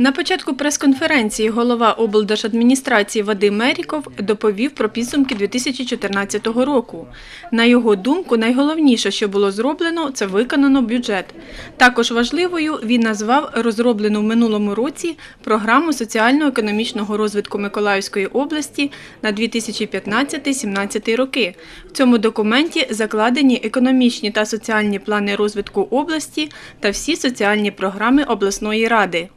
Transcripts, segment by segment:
На початку прес-конференції голова облдержадміністрації Вадим Меріков доповів про підсумки 2014 року. На його думку, найголовніше, що було зроблено, це виконано бюджет. Також важливою він назвав розроблену в минулому році програму соціально-економічного розвитку Миколаївської області на 2015-17 роки. В цьому документі закладені економічні та соціальні плани розвитку області та всі соціальні програми обласної ради.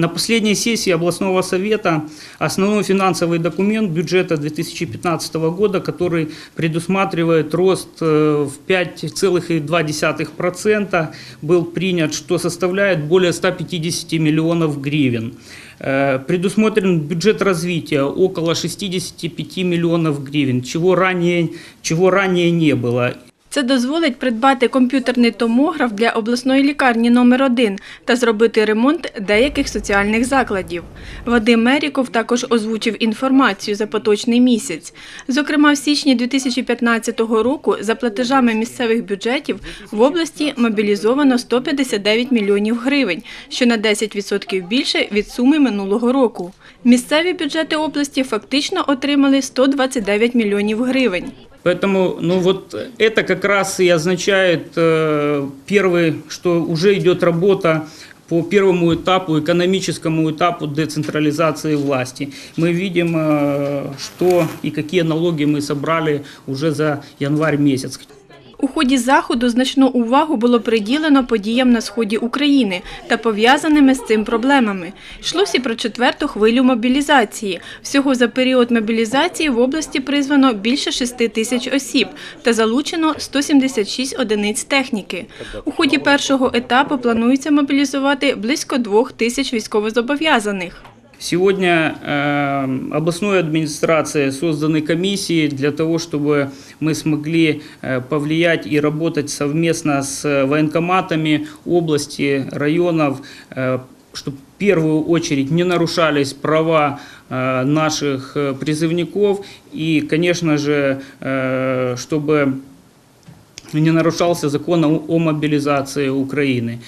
На последней сессии областного совета основной финансовый документ бюджета 2015 года, который предусматривает рост э, в 5,2%, был принят, что составляет более 150 миллионов гривен. Э, Предусмотрен бюджет развития около 65 миллионов гривен, чего ранее, чего ранее не было. Це дозволить придбати комп'ютерний томограф для обласної лікарні номер 1 та зробити ремонт деяких соціальних закладів. Вадим Меріков також озвучив інформацію за поточний місяць. Зокрема, в січні 2015 року за платежами місцевих бюджетів в області мобілізовано 159 мільйонів гривень, що на 10% більше від суми минулого року. Місцеві бюджети області фактично отримали 129 мільйонів гривень. Поэтому, ну вот это как раз и означает э, первый, что уже идет работа по первому этапу, экономическому этапу децентрализации власти. Мы видим, э, что и какие налоги мы собрали уже за январь месяц. У ході заходу значну увагу було приділено подіям на сході України та пов'язаними з цим проблемами. Йшлося про четверту хвилю мобілізації. Всього за період мобілізації в області призвано більше 6 тисяч осіб та залучено 176 одиниць техніки. У ході першого етапу планується мобілізувати близько 2 тисяч військовозобов'язаних. Сегодня э, областной администрацией созданы комиссии для того, чтобы мы смогли э, повлиять и работать совместно с военкоматами области, районов, э, чтобы в первую очередь не нарушались права э, наших призывников и, конечно же, чтобы не нарушался закон о мобилизации Украины.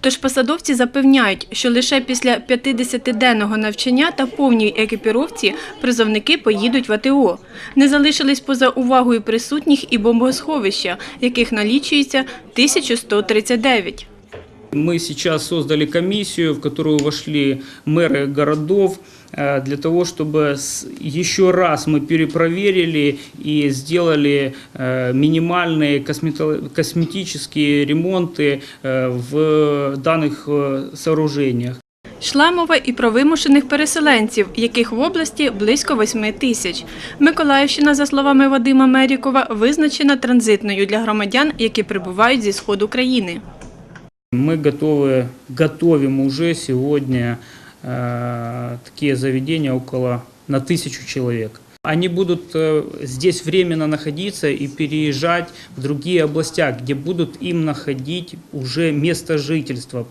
Тож посадовці запевняють, що лише після 50-денного навчання та повній екіпіровці призовники поїдуть в АТО. Не залишились поза увагою присутніх і бомбосховища, яких налічується 1139. Мы сейчас создали комиссию, в которую вошли мэры городов, э, для того, чтобы с- еще раз мы перепроверили и сделали э, минимальные космето- косметические ремонты э, в данных э, сооружениях. Йшла мова і про вимушених переселенців, яких в області близько 8 тисяч. Миколаївщина, за словами Вадима Мерікова, визначена транзитною для громадян, які прибувають зі сходу країни. Мы готовы, готовим уже сегодня э, такие заведения около на тысячу человек. Они будут э, здесь временно находиться и переезжать в другие областя, где будут им находить уже место жительства.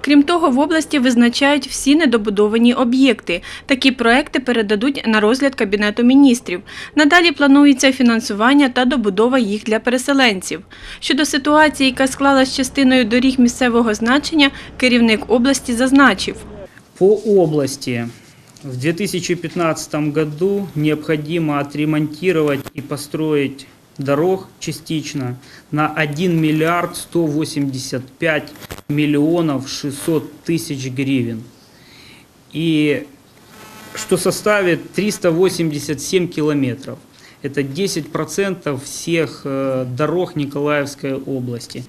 Крім того, в області визначають всі недобудовані об'єкти. Такі проекти передадуть на розгляд Кабінету міністрів. Надалі планується фінансування та добудова їх для переселенців. Щодо ситуації, яка склалась частиною доріг місцевого значення, керівник області зазначив. По области в 2015 году необходимо отремонтировать и построить дорог частично на 1 миллиард 185 миллионов 600 тысяч гривен. И что составит 387 километров. Это 10% всех э, дорог Николаевской области.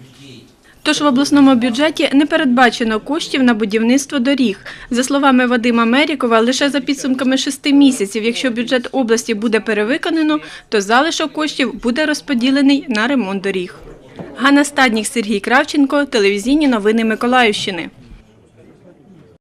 Тож в обласному бюджеті не передбачено коштів на будівництво доріг. За словами Вадима Мерікова, лише за підсумками шести місяців, якщо бюджет області буде перевиконано, то залишок коштів буде розподілений на ремонт доріг. Ганна Стаднік, Сергій Кравченко, телевізійні новини Миколаївщини.